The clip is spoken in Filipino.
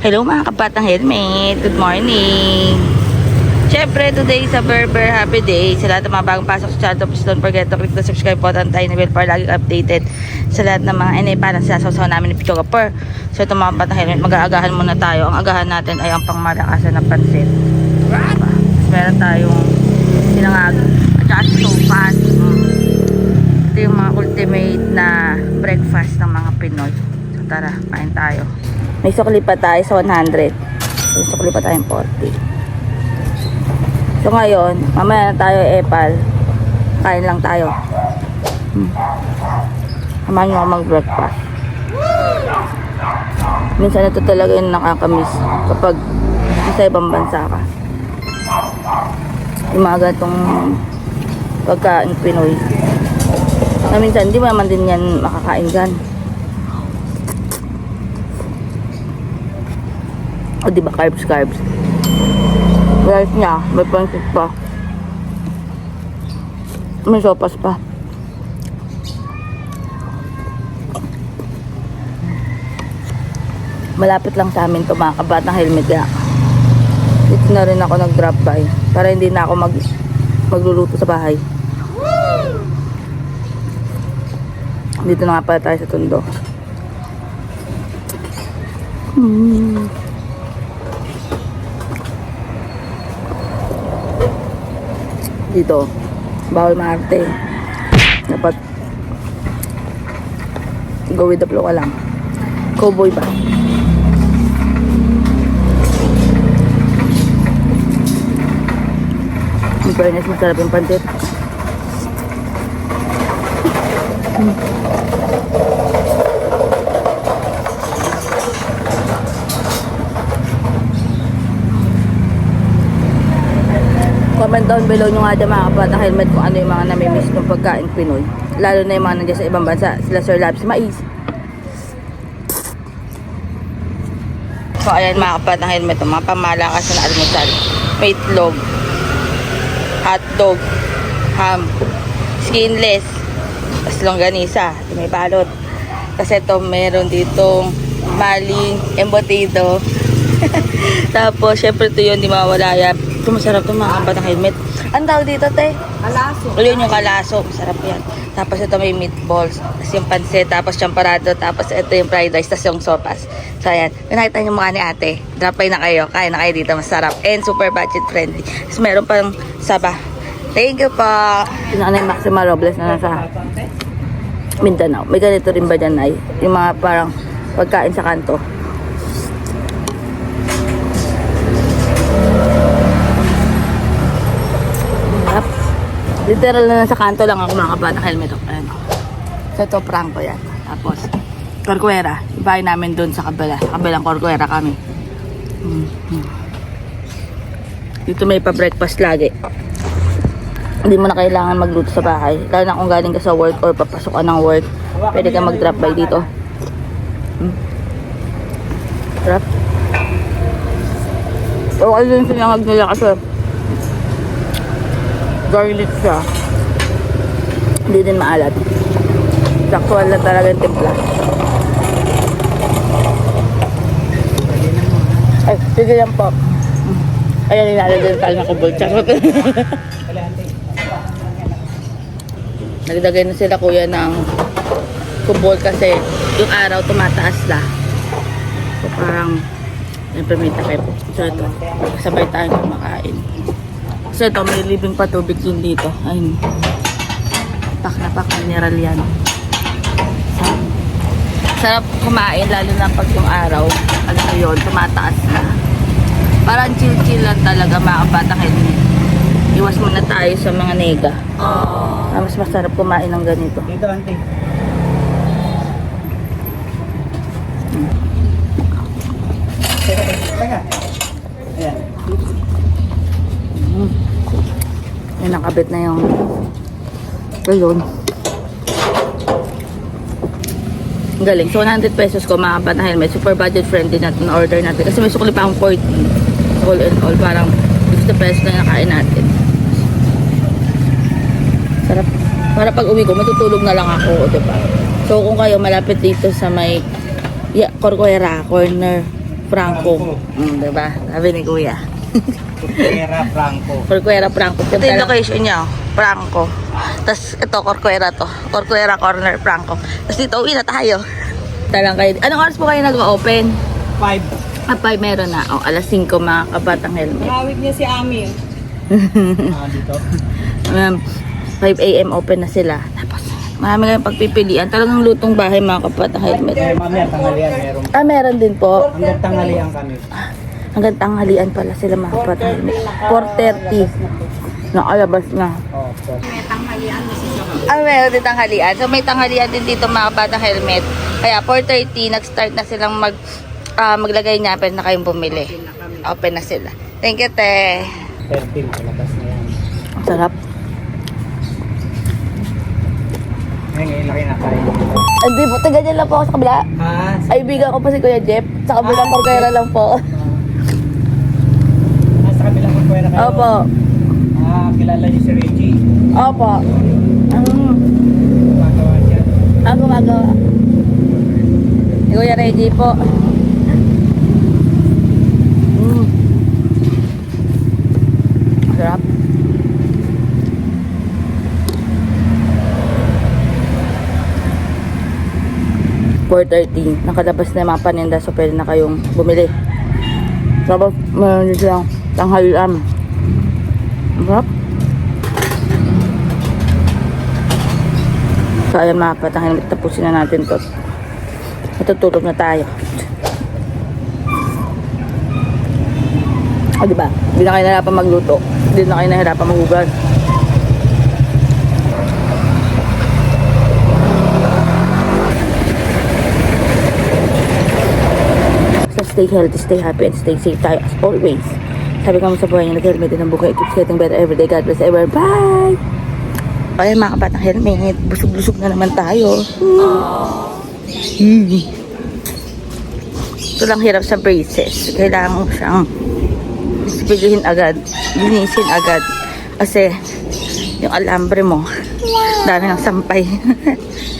Hello mga kapatang helmet, good morning! Siyempre, today is a very very happy day. Sa lahat ng mga bagong pasok sa channel, please don't forget to click the subscribe button tayo na bell para lagi updated sa lahat ng mga NA para sa sasaw namin ni Pichoga Per. So ito mga kapatang helmet, mag-aagahan muna tayo. Ang agahan natin ay ang pangmalakasan na pansit. Diba? Meron tayong sinangag at saka sopas. Mm. Ito yung mga ultimate na breakfast ng mga Pinoy. So tara, kain tayo. May sukli pa tayo sa 100. May sukli pa tayong 40. So ngayon, mamaya na tayo epal. Kain lang tayo. Hmm. Samahan nyo ako mag-breakfast. Minsan ito talaga yung nakakamiss kapag sa ibang bansa ka. Yung mga ganitong pagkain Pinoy. Na minsan, hindi mo naman din yan makakain dyan. O di ba carbs carbs. Rice niya, may pancit pa. May sopas pa. Malapit lang sa amin to mga kabatang helmet kaya. Dito na rin ako nag-drop by para hindi na ako mag magluluto sa bahay. Dito na nga pala tayo sa tundo. Hmm. Dito. Bawal maarte. Dapat go with the flow ka lang. Cowboy ba? In fairness masarap yung pansit Comment down below nyo nga dyan mga kapatang helmet kung ano yung mga namimiss ng pagkain Pinoy. Lalo na yung mga nandiyan sa ibang bansa. Sila Sir Labs Mais. So ayan mga kapatang helmet, mga pamalakas na almusal. May itlog, hotdog, ham, skinless, tas longganisa, may balot. Kasi ito meron ditong maling embutido. Tapos, syempre ito yun, di mawala yan. Ito masarap ito mga kapatang helmet. Ang tawag dito, te? Alaso. Yun yung kalaso. Masarap yan. Tapos ito may meatballs. Tapos yung pansit. Tapos champarado. Tapos ito yung fried rice. Tapos yung sopas. So ayan. Kung nakita niyo mukha ni ate, drop by na kayo. Kaya na kayo dito. Masarap. And super budget friendly. Tapos meron pang saba. Thank you po. Yung ano yung Maxima Robles na nasa Mindanao. May ganito rin ba dyan ay? Yung mga parang pagkain sa kanto. Literal na nasa kanto lang ako mga kabatang helmet. Ayan. So ito prank ko yan. Tapos, Corcuera. Ibahay namin doon sa kabila. Sa kabilang Corcuera kami. Mhm. Dito may pa-breakfast lagi. Hindi mo na kailangan magluto sa bahay. Lalo na kung galing ka sa work or papasok ka ng work. Pwede ka mag-drop by dito. Hmm. Drop. Okay din sinangag nila kasi garlic siya. Hindi din maalat. Saktual na talaga yung timpla. Ay, sige lang po. Ayan, nilalagay yung na kubol. Charot. Nagdagay na sila kuya ng kubol kasi yung araw tumataas na. So parang may takay po. So ito, sabay tayong kumakain. So ito, may living pa tubig din dito. Ayun. Pak na pak, mineral yan. Sarap kumain, lalo na pag yung araw, alam mo yun, tumataas na. Parang chill-chill lang talaga mga kabatang Iwas muna tayo sa mga nega. Ah, mas masarap kumain ng ganito. Dito, auntie. Teka. Ayan. Yan, nakabit na yung ayun. Galing. So, 100 pesos ko mga kapat na helmet. Super budget friendly natin na order natin. Kasi may sukli pa akong 40. All in all, parang 50 pesos na nakain natin. Sarap. Para pag uwi ko, matutulog na lang ako, di ba? So, kung kayo malapit dito sa may yeah, Corcuera, corner Franco. Franco. Mm, diba? Sabi ni Kuya. Cortera Franco. Corcuera Franco. Ito yung location niya. Franco. Tapos ito, Corcuera to. Corcuera Corner Franco. Tapos dito, uwi na tayo. Talang kayo. Anong oras po kayo nag-open? Five. Ah, 5 meron na. Oh, alas 5 mga kabatang helmet. Hawig niya si Amir. Ah, dito. Um, 5 a.m. open na sila. Tapos, marami kayong pagpipilian. Talagang lutong bahay mga kabatang helmet. Eh, mamaya tanghalian meron. Ah, meron din po. Hanggang tanghalian kami. Hanggang tanghalian pala sila mga kabatang helmet. 4.30. Nakalabas na. Oh, so, Ah, meron din tanghalian. So, may tanghalian din dito mga batang helmet. Kaya 4.30, nag-start na silang mag, ah, maglagay niya. Pwede na kayong bumili. Open na sila. Thank you, te. 13 palabas na yan. Ang sarap. Ngayon, laki na tayo. Hindi po, taga lang po ako sa kabila. Ah, Ay, bigan ko po si Kuya Jeff. Sa kabilang Ah, Corcuera lang po. Kayo. Opo. Ah, kilala niyo si Reggie. Opo. Mm. Gumagawa dyan. Ang gumagawa. Si Kuya Reggie po. Mm. Sarap. Four thirty. Nakalabas na yung mga paninda so pwede na kayong bumili. Tapos meron din silang tanghalian. Sarap. So ayan mga patangin, tapusin na natin to. Matutulog na tayo. O diba? Hindi na kayo nahirapan magluto. Hindi na kayo nahirapan maghugas. Stay healthy, stay happy, and stay safe tayo as always. Sabi ko sa buhay niyo, nag-helmet din ang buhay. Keeps getting better every day. God bless everyone. Bye! Ayan mga kabatang helmet, busog-busog na naman tayo. Hmm. Ito lang hirap sa braces. Kailangan mo siyang pilihin agad, linisin agad. Kasi yung alambre mo, dami ng sampay.